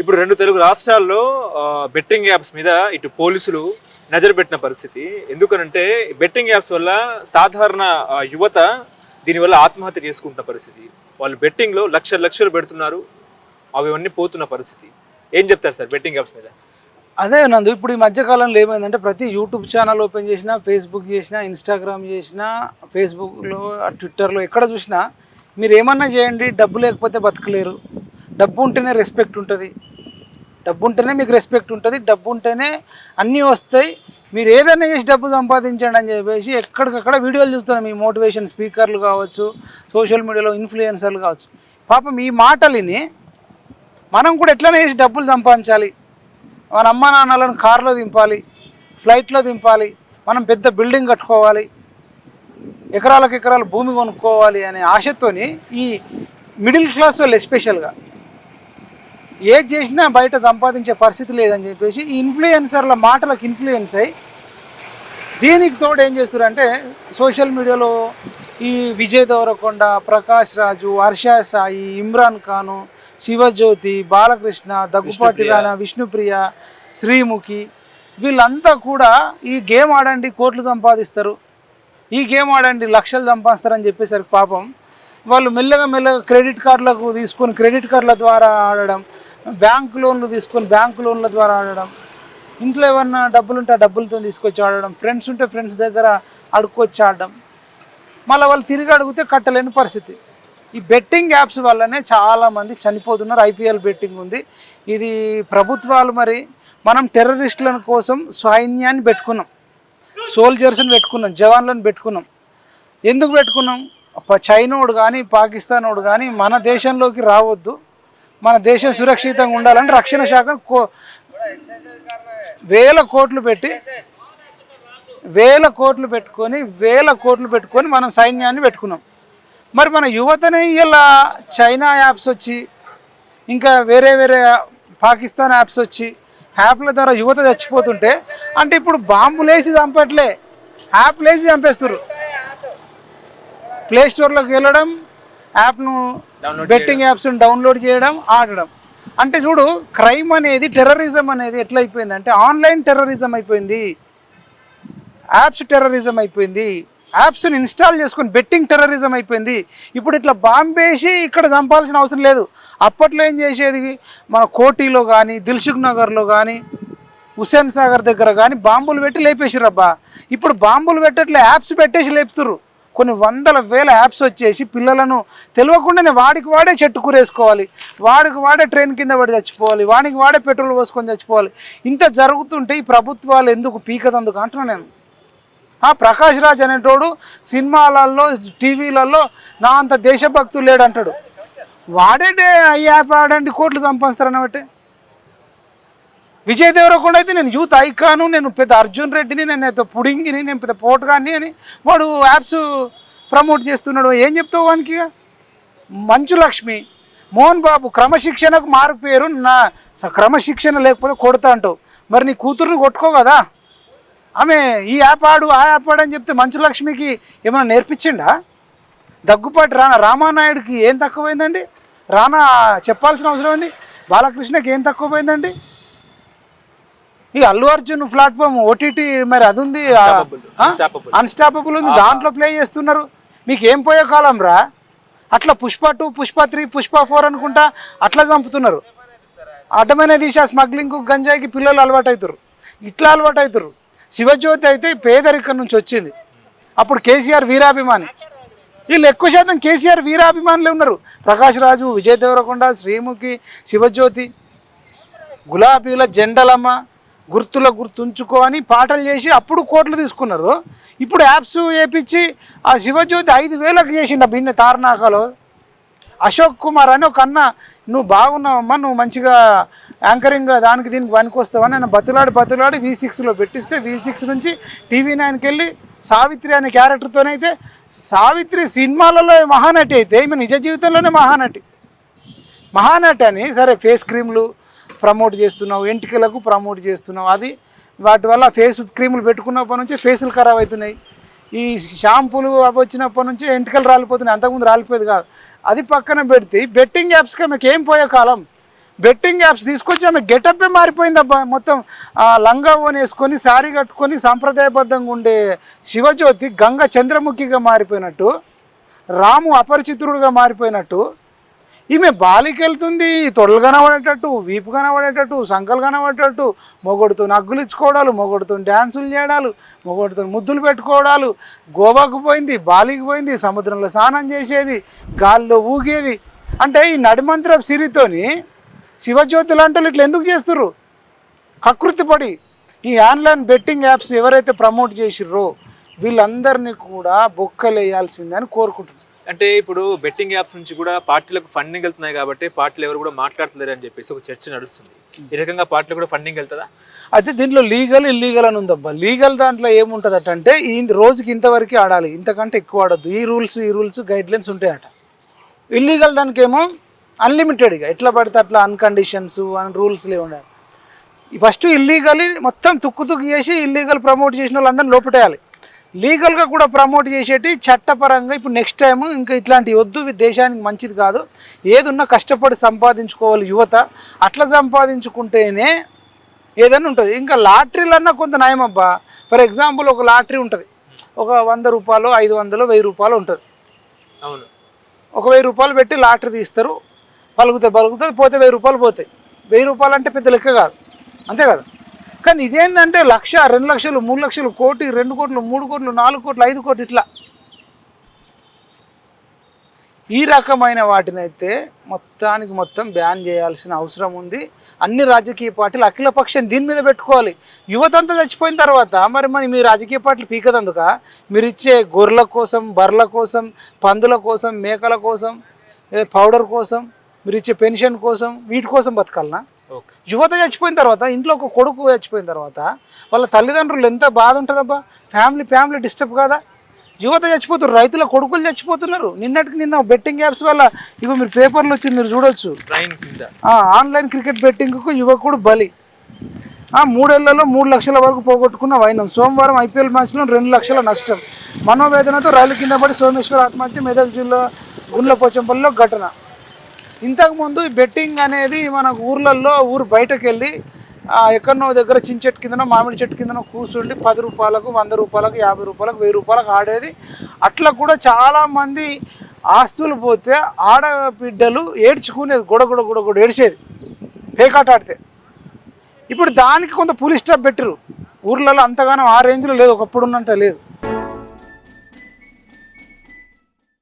ఇప్పుడు రెండు తెలుగు రాష్ట్రాల్లో బెట్టింగ్ యాప్స్ మీద ఇటు పోలీసులు నజరు పెట్టిన పరిస్థితి. ఎందుకనంటే బెట్టింగ్ యాప్స్ వల్ల సాధారణ యువత దీనివల్ల ఆత్మహత్య చేసుకుంటున్న పరిస్థితి. వాళ్ళు బెట్టింగ్లో లక్షలు లక్షలు పెడుతున్నారు. అవన్నీ పోతున్న పరిస్థితి. ఏం చెప్తారు సార్ బెట్టింగ్ యాప్స్ మీద? అదే నందు ఇప్పుడు ఈ మధ్యకాలంలో ఏమైందంటే ప్రతి యూట్యూబ్ ఛానల్ ఓపెన్ చేసినా ఫేస్బుక్ చేసినా ఇన్స్టాగ్రామ్ చేసినా ఫేస్బుక్లో ట్విట్టర్లో ఎక్కడ చూసినా మీరు ఏమన్నా చేయండి డబ్బు లేకపోతే బతకలేరు. డబ్బు ఉంటేనే రెస్పెక్ట్ ఉంటుంది. డబ్బు ఉంటేనే మీకు రెస్పెక్ట్ ఉంటుంది డబ్బు ఉంటేనే అన్నీ వస్తాయి. మీరు ఏదైనా చేసి డబ్బు సంపాదించండి అని చెప్పేసి ఎక్కడికక్కడ వీడియోలు చూస్తున్నాం. మీ మోటివేషన్ స్పీకర్లు కావచ్చు సోషల్ మీడియాలో ఇన్ఫ్లుయెన్సర్లు కావచ్చు. పాపం ఈ మాటలిని మనం కూడా ఎట్లనే చేసి డబ్బులు సంపాదించాలి. మన అమ్మ నాన్నలను కారులో దింపాలి ఫ్లైట్లో దింపాలి మనం పెద్ద బిల్డింగ్ కట్టుకోవాలి ఎకరాలకు ఎకరాలు భూమి కొనుక్కోవాలి అనే ఆశతోని ఈ మిడిల్ క్లాస్ వాళ్ళు ఎస్పెషల్గా ఏది చేసినా బయట సంపాదించే పరిస్థితి లేదని చెప్పేసి ఈ ఇన్ఫ్లుయెన్సర్ల మాటలకు ఇన్ఫ్లుయెన్స్ అయ్యి దీనికి తోడు ఏం చేస్తారంటే సోషల్ మీడియాలో ఈ విజయ్ దేవరకొండ ప్రకాష్ రాజు హర్ష సాయి ఇమ్రాన్ ఖాను శివజ్యోతి బాలకృష్ణ దగ్గుపాటి. రాణా విష్ణుప్రియ శ్రీముఖి వీళ్ళంతా కూడా ఈ గేమ్ ఆడండి కోట్లు సంపాదిస్తారు ఈ గేమ్ ఆడండి లక్షలు సంపాదిస్తారని చెప్పేసరికి పాపం వాళ్ళు మెల్లగా మెల్లగా క్రెడిట్ కార్డులకు తీసుకొని క్రెడిట్ కార్డుల ద్వారా ఆడడం బ్యాంక్ లోన్లు తీసుకొని బ్యాంక్ లోన్ల ద్వారా ఆడడం. ఇంట్లో ఏమన్నా డబ్బులు ఉంటే ఆ డబ్బులతో తీసుకొచ్చి ఆడడం. ఫ్రెండ్స్ ఉంటే ఫ్రెండ్స్ దగ్గర అడుక్కొచ్చి ఆడడం. మళ్ళీ వాళ్ళు తిరిగి అడిగితే కట్టలేని పరిస్థితి. ఈ బెట్టింగ్ యాప్స్ వల్లనే చాలామంది చనిపోతున్నారు. ఐపీఎల్ బెట్టింగ్ ఉంది. ఇది ప్రభుత్వాలు మరి మనం టెర్రరిస్టుల కోసం సైన్యాన్ని పెట్టుకున్నాం. సోల్జర్స్ని పెట్టుకున్నాం. జవాన్లను పెట్టుకున్నాం. ఎందుకు పెట్టుకున్నాం? చైనోడు కానీ పాకిస్తానోడు కానీ మన దేశంలోకి రావద్దు. మన దేశం సురక్షితంగా ఉండాలని రక్షణ శాఖ కో వేల కోట్లు పెట్టి వేల కోట్లు పెట్టుకొని వేల కోట్లు పెట్టుకొని మనం సైన్యాన్ని పెట్టుకున్నాం. మరి మన యువతని ఇలా చైనా యాప్స్ వచ్చి ఇంకా వేరే వేరే పాకిస్తాన్ యాప్స్ వచ్చి యాప్ల ద్వారా యువత చచ్చిపోతుంటే అంటే ఇప్పుడు బాంబులేసి చంపట్లే. యాప్లేసి చంపేస్తారు ప్లే స్టోర్లోకి వెళ్ళడం యాప్ను బెట్టింగ్ యాప్స్ డౌన్లోడ్ చేయడం ఆడడం. అంటే చూడు క్రైమ్ అనేది టెర్రరిజం అనేది ఎట్లా అయిపోయింది ఆన్లైన్ టెర్రరిజం అయిపోయింది. యాప్స్ టెర్రరిజం అయిపోయింది. యాప్స్ని ఇన్స్టాల్ చేసుకొని బెట్టింగ్ టెర్రరిజం అయిపోయింది. ఇప్పుడు ఇట్లా బాంబేసి ఇక్కడ చంపాల్సిన అవసరం లేదు. అప్పట్లో ఏం చేసేది? మన కోటిలో కానీ దిల్సుఖ్ నగర్లో కానీ హుసేన్ సాగర్ దగ్గర కానీ బాంబులు పెట్టి లేపేసిరబ్బా ఇప్పుడు బాంబులు పెట్టట్లే యాప్స్ పెట్టేసి లేపుతురు కొన్ని వందల వేల యాప్స్ వచ్చేసి పిల్లలను తెలియకుండానే వాడికి వాడే చెట్టు కూరేసుకోవాలి. వాడికి వాడే ట్రైన్ కింద పడి చచ్చిపోవాలి. వాడికి వాడే పెట్రోల్ పోసుకొని చచ్చిపోవాలి. ఇంత జరుగుతుంటే ఈ ప్రభుత్వాలు ఎందుకు పీకదందుకు అంటున్నా నేను. ఆ ప్రకాష్ రాజ్ అనేటోడు సినిమాలలో టీవీలలో నా అంత దేశభక్తులు లేడంటాడు. వాడే ఈ యాప్ ఆడండి కోట్లు సంపాదిస్తారు సంపాదిస్తారన్నబట్టే విజయ్ దేవరకొండ అయితే నేను యూత్ ఐకాను నేను పెద్ద అర్జున్ రెడ్డిని నేను పెద్ద పుడింగిని నేను పెద్ద పోటుగాన్ని అని వాడు యాప్స్ ప్రమోట్ చేస్తున్నాడు. ఏం చెప్తావు వానికి? మంచు లక్ష్మి మోహన్ బాబు క్రమశిక్షణకు మారు పేరు నా క్రమశిక్షణ లేకపోతే కొడతా అంటావు. మరి నీ కూతుర్ని కొట్టుకో కదా. ఆమె ఈ యాప్ ఆడు ఆ యాప్ ఆడు అని చెప్తే మంచు లక్ష్మికి ఏమైనా నేర్పించిండా? దగ్గుపాటి రానా రామానాయుడికి ఏం తక్కువైందండి? రానా చెప్పాల్సిన అవసరం ఉంది బాలకృష్ణకి ఏం తక్కువైందండి? ఈ అల్లు అర్జున్ ప్లాట్ఫామ్ ఓటీటీ మరి అది ఉంది. అన్స్టాపబుల్ ఉంది. దాంట్లో ప్లే చేస్తున్నారు. మీకు ఏం పోయే కాలం రా? అట్లా Pushpa two Pushpa three Pushpa four అనుకుంటా అట్లా చంపుతున్నారు. అడ్డమైన దిశ స్మగ్లింగ్ గంజాయికి పిల్లలు అలవాటు అవుతారు ఇట్లా అలవాటు అవుతారు శివజ్యోతి అయితే పేదరికం నుంచి వచ్చింది. అప్పుడు కేసీఆర్ వీరాభిమాని. వీళ్ళు ఎక్కువ శాతం కేసీఆర్ వీరాభిమానులే ఉన్నారు. ప్రకాష్ రాజు విజయ్ దేవరకొండ శ్రీముఖి శివజ్యోతి గులాబీల జెండలమ్మ గుర్తుల గుర్తుంచుకో అని పాటలు చేసి అప్పుడు కోట్లు తీసుకున్నారు. ఇప్పుడు యాప్స్ వేపించి ఆ శివజ్యోతి ఐదు వేలకు చేసింది ఆ భిన్న తారనాకలో. అశోక్ కుమార్ అని ఒక అన్న నువ్వు బాగున్నావమ్మా నువ్వు మంచిగా యాంకరింగ్ దానికి దీనికి పనికొస్తావని నేను బతులాడి బతులాడి వి సిక్స్లో పెట్టిస్తే వి సిక్స్ నుంచి టీవీ నైన్కి వెళ్ళి సావిత్రి అనే క్యారెక్టర్తోనైతే సావిత్రి సినిమాలలో మహానటి అయితే ఈమె నిజ జీవితంలోనే మహానటి. మహానటి అని సరే ఫేస్ క్రీమ్లు ప్రమోట్ చేస్తున్నావు ఎంటికలకు ప్రమోట్ చేస్తున్నావు. అది వాటి వల్ల ఫేస్ క్రీములు పెట్టుకున్నప్పటి నుంచి ఫేసులు ఖరాబ్ అవుతున్నాయి. ఈ షాంపూలు అవి వచ్చినప్పటి నుంచి ఎంటికలు రాలిపోతున్నాయి. అంతకుముందు రాలిపోయేది కాదు. అది పక్కన పెడితే బెట్టింగ్ యాప్స్కి మీకు ఏం పోయే కాలం? బెట్టింగ్ యాప్స్ తీసుకొచ్చి ఆమె గెటప్పే మారిపోయిందబ్బా. మొత్తం లంగా ఓన్ వేసుకొని శారీ కట్టుకొని సాంప్రదాయబద్ధంగా ఉండే శివజ్యోతి గంగ చంద్రముఖిగా మారిపోయినట్టు రాము అపరిచితుడుగా మారిపోయినట్టు ఈమె బాలికి వెళ్తుంది తొడలు కనబడేటట్టు వీపు కనబడేటట్టు సంకలు కనబడేటట్టు మొగొడుతో నగ్గులు ఇచ్చుకోవడాలు మొగొడుతో డ్యాన్సులు చేయడాలు మొగొడుతో ముద్దులు పెట్టుకోవడాలు. గోవాకు పోయింది బాలికి పోయింది సముద్రంలో స్నానం చేసేది గాల్లో ఊగేది. అంటే ఈ నడిమంత్ర సిరితోని శివజ్యోతి లాంటి ఇట్లా ఎందుకు చేస్తుర్రు? కకృతి పడి ఈ ఆన్లైన్ బెట్టింగ్ యాప్స్ ఎవరైతే ప్రమోట్ చేసిర్రో వీళ్ళందరినీ కూడా బొక్కలేయాల్సిందని కోరుకుంటున్నారు అంటే ఇప్పుడు బెట్టింగ్ యాప్స్ నుంచి కూడా పార్టీలకు ఫండింగ్ వెళ్తున్నాయి కాబట్టి పార్టీలు ఎవరు కూడా మాట్లాడలేరు అని చెప్పేసి ఒక చర్చ నడుస్తుంది. ఈ రకంగా పార్టీలు కూడా ఫండింగ్ వెళ్తుందా? అయితే దీంట్లో లీగల్ ఇల్లీగల్ అని ఉందబ్బా. లీగల్ దాంట్లో ఏముంటుందట అంటే ఈ రోజుకి ఇంతవరకు ఆడాలి. ఇంతకంటే ఎక్కువ ఆడద్దు. ఈ రూల్స్ ఈ రూల్స్ గైడ్ లైన్స్ ఉంటాయట. ఇల్లీగల్ దానికి ఏమో అన్లిమిటెడ్గా ఎట్లా పడితే అట్లా అన్కండిషన్స్ అన్ రూల్స్ ఉండాలి ఫస్ట్ ఇల్లీగల్ మొత్తం తుక్కు తుక్కు చేసి ఇల్లీగల్ ప్రమోట్ చేసిన వాళ్ళందరినీ లోపటేయాలి. లీగల్గా కూడా ప్రమోట్ చేసేటి చట్టపరంగా ఇప్పుడు నెక్స్ట్ టైం ఇంకా ఇట్లాంటి వద్దు దేశానికి మంచిది కాదు. ఏదున్నా కష్టపడి సంపాదించుకోవాలి యువత. అట్లా సంపాదించుకుంటేనే ఏదైనా ఉంటుంది. ఇంకా లాటరీలన్నా కొంత నయం అబ్బా ఫర్ ఎగ్జాంపుల్ ఒక లాటరీ ఉంటుంది. ఒక వంద రూపాయలు ఐదు వందలు వెయ్యి రూపాయలు ఉంటుంది. అవును. ఒక వెయ్యి రూపాయలు పెట్టి లాటరీ తీస్తారు. పలుకుతాయి పలుకుతుంది పోతే వెయ్యి రూపాయలు పోతాయి. వెయ్యి రూపాయలు అంటే పెద్ద లెక్క కాదు. అంతే కదా? కానీ ఇదేంటంటే లక్ష రెండు లక్షలు మూడు లక్షలు కోటి రెండు కోట్లు మూడు కోట్లు నాలుగు కోట్లు ఐదు కోట్లు ఇట్లా. ఈ రకమైన వాటినైతే మొత్తానికి మొత్తం బ్యాన్ చేయాల్సిన అవసరం ఉంది. అన్ని రాజకీయ పార్టీలు అఖిలపక్షం దీని మీద పెట్టుకోవాలి. యువతంతా చచ్చిపోయిన తర్వాత మరి మరి మీ రాజకీయ పార్టీలు పీకదందుక? మీరు ఇచ్చే గొర్రెల కోసం బర్రెల కోసం పందుల కోసం మేకల కోసం పౌడర్ కోసం మీరు ఇచ్చే పెన్షన్ కోసం వీటి కోసం బతకాలనా? యువత చచ్చిపోయిన తర్వాత ఇంట్లో ఒక కొడుకు చచ్చిపోయిన తర్వాత వాళ్ళ తల్లిదండ్రులు ఎంత బాధ ఉంటుందబ్బా? ఫ్యామిలీ ఫ్యామిలీ డిస్టర్బ్ కాదా? యువత చచ్చిపోతున్నారు రైతుల కొడుకులు చచ్చిపోతున్నారు. నిన్నటికి నిన్న బెట్టింగ్ యాప్స్ వల్ల ఇగో మీరు పేపర్లు వచ్చింది మీరు చూడొచ్చు. ఆన్లైన్ క్రికెట్ బెట్టింగ్కు యువకుడు బలి. ఆ, మూడేళ్ళలో మూడు లక్షల వరకు పోగొట్టుకున్న వైనం. సోమవారం ఐపీఎల్ మ్యాచ్లో రెండు లక్షల నష్టం. మనోవేదనతో రైలు కింద పడి సోమేశ్వర్ ఆత్మహత్య మెదక్ జిల్లా గుండ్ల పోచంపల్లిలో ఘటన. ఇంతకుముందు ఈ బెట్టింగ్ అనేది మన ఊర్లలో ఊరు బయటకు వెళ్ళి ఎక్కడనో దగ్గర చిన్న చెట్టు కిందనో మామిడి చెట్టు కిందనో కూర్చుండి పది రూపాయలకు వంద రూపాయలకు యాభై రూపాయలకు వెయ్యి రూపాయలకు ఆడేది. అట్లా కూడా చాలామంది ఆస్తులు పోతే ఆడబిడ్డలు ఏడ్చుకునేది గొడ గొడ గొడ గొడ ఏడ్చేది పేకాట ఆడితే. ఇప్పుడు దానికి కొంత పులి స్టాప్ పెట్టరు ఊర్లలో అంతగానో ఆ రేంజ్లో లేదు ఒకప్పుడు ఉన్నంత లేదు.